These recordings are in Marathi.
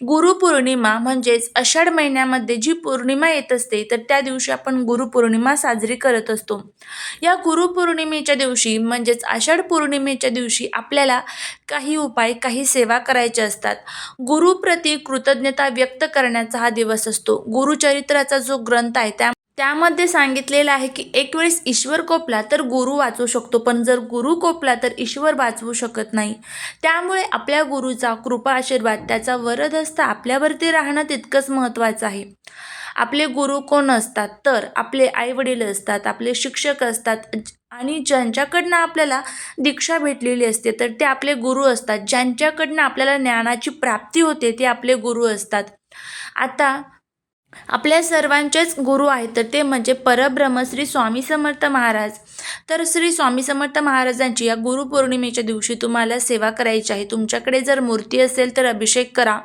गुरुपौर्णिमा म्हणजेच आषाढ महिन्यामध्ये जी पौर्णिमा येत असते तर त्या दिवशी आपण गुरुपौर्णिमा साजरी करत असतो. या गुरुपौर्णिमेच्या दिवशी म्हणजेच आषाढ पौर्णिमेच्या दिवशी आपल्याला काही उपाय काही सेवा करायच्या असतात. गुरुप्रती कृतज्ञता व्यक्त करण्याचा हा दिवस असतो. गुरुचरित्राचा जो ग्रंथ आहे त्या त्यामध्ये सांगितलेलं आहे की एक वेळेस ईश्वर कोपला तर गुरु वाचवू शकतो पण जर गुरु कोपला तर ईश्वर वाचवू शकत नाही. त्यामुळे आपल्या गुरुचा कृपा आशीर्वाद त्याचा वरद असता आपल्यावरती राहणं तितकंच महत्त्वाचं आहे. आपले गुरु कोण असतात? तर आपले आईवडील असतात आपले शिक्षक असतात आणि ज्यांच्याकडनं आपल्याला दीक्षा भेटलेली असते तर ते आपले गुरु असतात. ज्यांच्याकडनं आपल्याला ज्ञानाची प्राप्ती होते ते आपले गुरु असतात. आता आपल्या सर्वांचेच गुरु आहेत. तर ते म्हणजे परब्रह्म श्री स्वामी समर्थ महाराज. तर श्री स्वामी समर्थ महाराजांची या गुरुपौर्णिमेच्या दिवशी तुम्हाला सेवा करायची आहे. तुमच्याकडे जर मूर्ती असेल तर अभिषेक करा.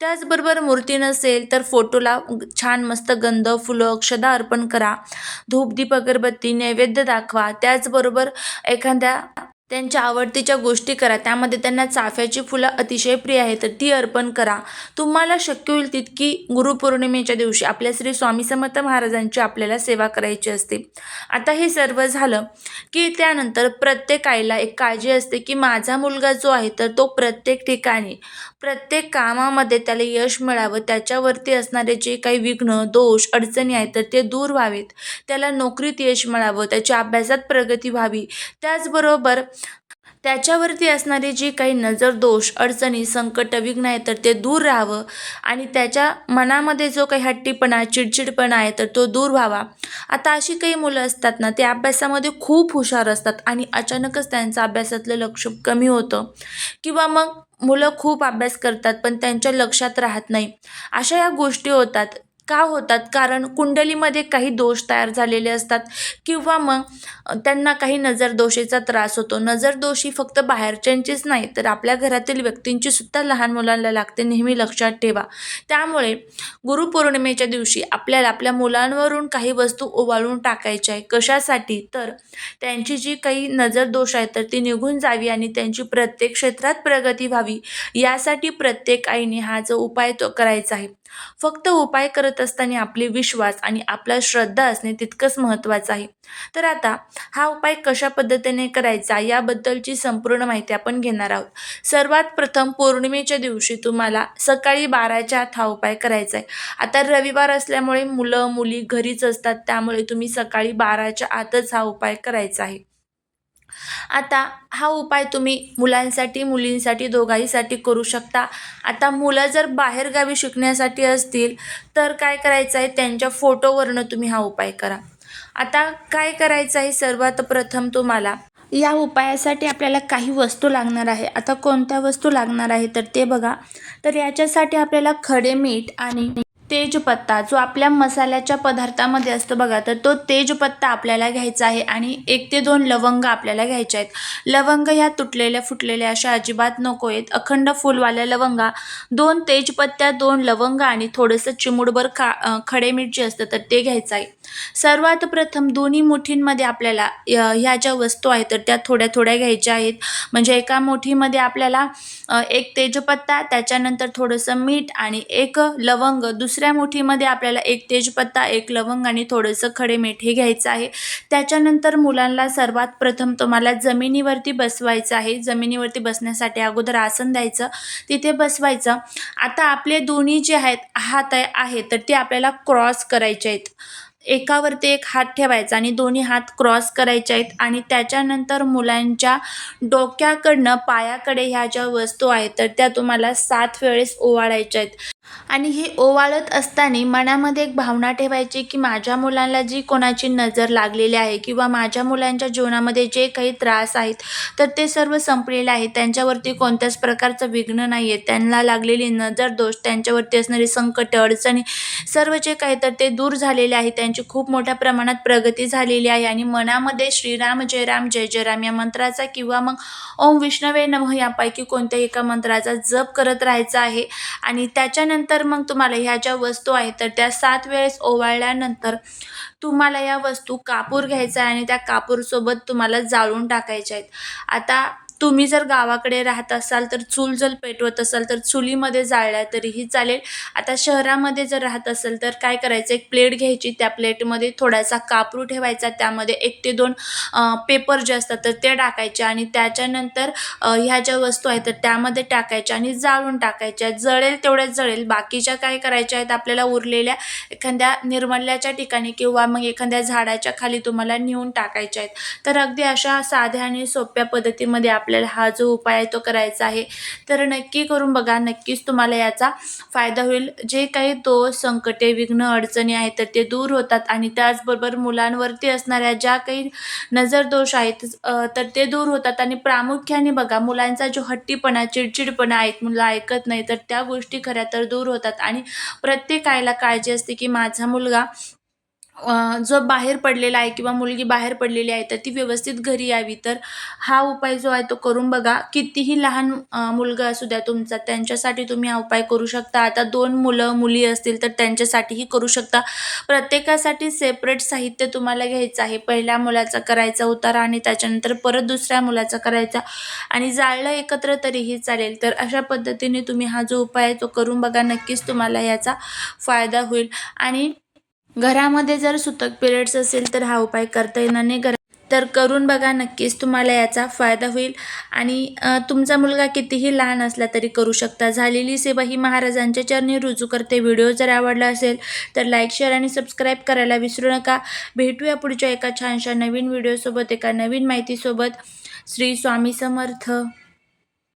त्याचबरोबर मूर्ती नसेल तर फोटोला छान मस्त गंध फुलं अक्षदा अर्पण करा. धूपदीप अगरबत्ती नैवेद्य दाखवा. त्याचबरोबर एखाद्या त्यांच्या आवडतीच्या गोष्टी करा. त्यामध्ये त्यांना चाफ्याची फुलं अतिशय प्रिय आहे तर ती अर्पण करा. तुम्हाला शक्य होईल तितकी गुरुपौर्णिमेच्या दिवशी आपल्या श्री स्वामी समर्थ महाराजांची आपल्याला सेवा करायची असते. आता हे सर्व झालं की त्यानंतर प्रत्येक आईला एक काळजी असते की माझा मुलगा जो आहे तर तो प्रत्येक ठिकाणी प्रत्येक कामामध्ये त्याला यश मिळावं. त्याच्यावरती असणारे जे काही विघ्न दोष अडचणी आहेत तर ते दूर व्हावेत. त्याला नोकरीत यश मिळावं. त्याच्या अभ्यासात प्रगती व्हावी. त्याचबरोबर त्याच्यावरती असणारे जी काही नजर दोष अडचणी संकट विघ्न आहे तर ते दूर राहावं. आणि त्याच्या मनामध्ये जो काही हट्टीपणा चिडचिडपणा आहे तर तो दूर व्हावा. आता अशी काही मुलं असतात ना ते अभ्यासामध्ये खूप हुशार असतात आणि अचानकच त्यांचं अभ्यासातलं लक्ष कमी होतं. किंवा मग मुलं खूप अभ्यास करतात पण त्यांच्या लक्षात राहत नाही. अशा या गोष्टी होतात. का होतात? कारण कुंडलीमध्ये काही दोष तयार झालेले असतात किंवा मग त्यांना काही नजरदोषीचा त्रास होतो. नजर दोषी फक्त बाहेरच्यांचीच नाही तर आपल्या घरातील व्यक्तींची सुद्धा लहान मुलांना लागते नेहमी लक्षात ठेवा. त्यामुळे गुरुपौर्णिमेच्या दिवशी आपल्याला आपल्या मुलांवरून काही वस्तू ओवाळून टाकायच्या आहे कशासाठी? तर त्यांची जी काही नजरदोष आहे तर ती निघून जावी आणि त्यांची प्रत्येक क्षेत्रात प्रगती व्हावी. यासाठी प्रत्येक आईने हा जो उपाय तो करायचा आहे. फक्त उपाय करत असताना आपले विश्वास आणि आपला श्रद्धा असणे तितकंच महत्त्वाचं आहे. तर आता हा उपाय कशा पद्धतीने करायचा याबद्दलची संपूर्ण माहिती आपण घेणार आहोत. सर्वात प्रथम पौर्णिमेच्या दिवशी तुम्हाला सकाळी बाराच्या आत हा उपाय करायचा आहे. आता रविवार असल्यामुळे मुलं मुली घरीच असतात त्यामुळे तुम्ही सकाळी बाराच्या आतच हा उपाय करायचा आहे. आता हा उपाय तुम्ही मुलांसाठी मुलींसाठी दोघाहीसाठी करू शकता. आता मुलं जर बाहेरगावी शिकण्यासाठी असतील तर काय करायचं आहे त्यांच्या फोटोवरनं तुम्ही हा उपाय करा. आता काय करायचं आहे सर्वात प्रथम तुम्हाला? या उपायासाठी आपल्याला काही वस्तू लागणार आहे. आता कोणत्या वस्तू लागणार आहे? तर ते बघा. तर याच्यासाठी आपल्याला खडे मीठ आणि तेजपत्ता जो आपल्या मसाल्याच्या पदार्थामध्ये असतो बघा तर तो तेजपत्ता आपल्याला घ्यायचा आहे आणि एक ते दोन लवंग आपल्याला घ्यायच्या आहेत. लवंग ह्या तुटलेल्या फुटलेल्या अशा अजिबात नको आहेत. अखंड फुलवाल्या लवंगा दोन तेजपत्त्या दोन लवंग आणि थोडंसं चिमुडभर खा खडे मीठ जे असतं तर ते घ्यायचं आहे. सर्वात प्रथम दोन्ही मुठींमध्ये आपल्याला ह्या ज्या वस्तू आहेत तर त्या थोड्या थोड्या घ्यायच्या आहेत. म्हणजे एका मुठीमध्ये आपल्याला एक तेजपत्ता त्याच्यानंतर थोडंसं मीठ आणि एक लवंग दुसऱ्या मुठीमध्ये आपल्याला एक तेजपत्ता एक लवंग आणि थोडंसं खडे मीठ हे घ्यायचं आहे. त्याच्यानंतर मुलांना सर्वात प्रथम तुम्हाला जमिनीवरती बसवायचं आहे. जमिनीवरती बसण्यासाठी अगोदर आसन द्यायचं. तिथे बसवायचं. आता आपले दोन्ही जे आहेत हात आहे तर ते आपल्याला क्रॉस करायचे आहेत. एकावरती एक हात ठेवायचा आणि दोन्ही हात क्रॉस करायचे आहेत आणि त्याच्यानंतर मुलांच्या डोक्याकडनं पायाकडे ह्या ज्या वस्तू आहेत तर त्या तुम्हाला सात वेळेस ओवाळायच्या आहेत. आणि हे ओवाळत असताना मनामध्ये एक भावना ठेवायची की माझ्या मुलांना जी कोणाची नजर लागलेली आहे किंवा माझ्या मुलांच्या जीवनामध्ये जे काही त्रास आहेत तर ते सर्व संपलेले आहे त्यांच्यावरती कोणत्याच प्रकारचं विघ्न नाही आहे त्यांना लागलेली नजर दोष त्यांच्यावरती असणारी संकट अडचणी सर्व जे काही तर ते दूर झालेले आहे त्यांची खूप मोठ्या प्रमाणात प्रगती झालेली आहे आणि मनामध्ये श्रीराम जय राम जय जय राम या मंत्राचा किंवा मग ओम विष्णवे नमः यापैकी कोणत्याही एका मंत्राचा जप करत राहायचा आहे. आणि त्याच्यानंतर तर मग तुम्हाला ह्या ज्या वस्तू आहेत तर त्या सात वेळेस ओवाळल्यानंतर तुम्हाला या वस्तू कापूर घ्यायचा आहे आणि त्या कापूरसोबत तुम्हाला जाळून टाकायच्या आहेत. आता तुम्ही जर गावाकडे राहत असाल तर चूल जर पेटवत असाल तर चुलीमध्ये जाळल्या तरीही चालेल. आता शहरामध्ये जर राहत असेल तर काय करायचं? एक प्लेट घ्यायची त्या प्लेटमध्ये थोडासा कापरू ठेवायचा त्यामध्ये एक ते दोन पेपर जे असतात तर ते टाकायचे आणि त्याच्यानंतर ह्या ज्या वस्तू आहेत तर त्यामध्ये टाकायच्या आणि जाळून टाकायच्या. जळेल तेवढ्याच जळेल. बाकीच्या काय करायच्या आहेत? आपल्याला उरलेल्या एखाद्या निर्मल्याच्या ठिकाणी किंवा मग एखाद्या झाडाच्या खाली तुम्हाला नेऊन टाकायच्या आहेत. तर अगदी अशा साध्या आणि सोप्या पद्धतीमध्ये आपल्याला हा जो उपाय आहे तो करायचा आहे. तर नक्की करून बघा नक्कीच तुम्हाला याचा फायदा होईल. जे काही दोष संकटे विघ्न अडचणी आहेत तर ते दूर होतात आणि त्याचबरोबर मुलांवरती असणाऱ्या ज्या काही नजर दोष आहेत तर ते दूर होतात. आणि प्रामुख्याने बघा मुलांचा जो हट्टीपणा चिडचिडपणा आहेत मुलं ऐकत नाही तर त्या गोष्टी खऱ्या तर दूर होतात. आणि प्रत्येक आईला काळजी असते की माझा मुलगा जो बाहेर पडलेला आहे किंवा मुलगी बाहेर पडलेली आहे तर ती व्यवस्थित घरी यावी. तर हा उपाय जो आहे तो करून बघा. कितीही लहान मुलगा असू द्या तुमचा त्यांच्यासाठी तुम्ही हा उपाय करू शकता. आता दोन मुलं मुली असतील तर त्यांच्यासाठीही करू शकता. प्रत्येकासाठी सेपरेट साहित्य तुम्हाला घ्यायचं आहे. पहिल्या मुलाचा करायचा उतारा आणि त्याच्यानंतर परत दुसऱ्या मुलाचा करायचा आणि जाळलं एकत्र तरीही चालेल. तर अशा पद्धतीने तुम्ही हा जो उपाय आहे तो करून बघा. नक्कीच तुम्हाला याचा फायदा होईल. आणि घरामध्ये जर सुतक पिरियड्स असेल तर हा उपाय करता येणार नाही. घरा तर करून बघा नक्कीच तुम्हाला याचा फायदा होईल. आणि तुमचा मुलगा कितीही लहान असला तरी करू शकता. झालेली सेवा ही महाराजांच्या चरणी रुजू करते. व्हिडिओ जर आवडला असेल तर लाईक शेअर आणि सबस्क्राईब करायला विसरू नका. भेटूया पुढच्या एका छानशा नवीन व्हिडिओसोबत एका नवीन माहितीसोबत. श्री स्वामी समर्थ.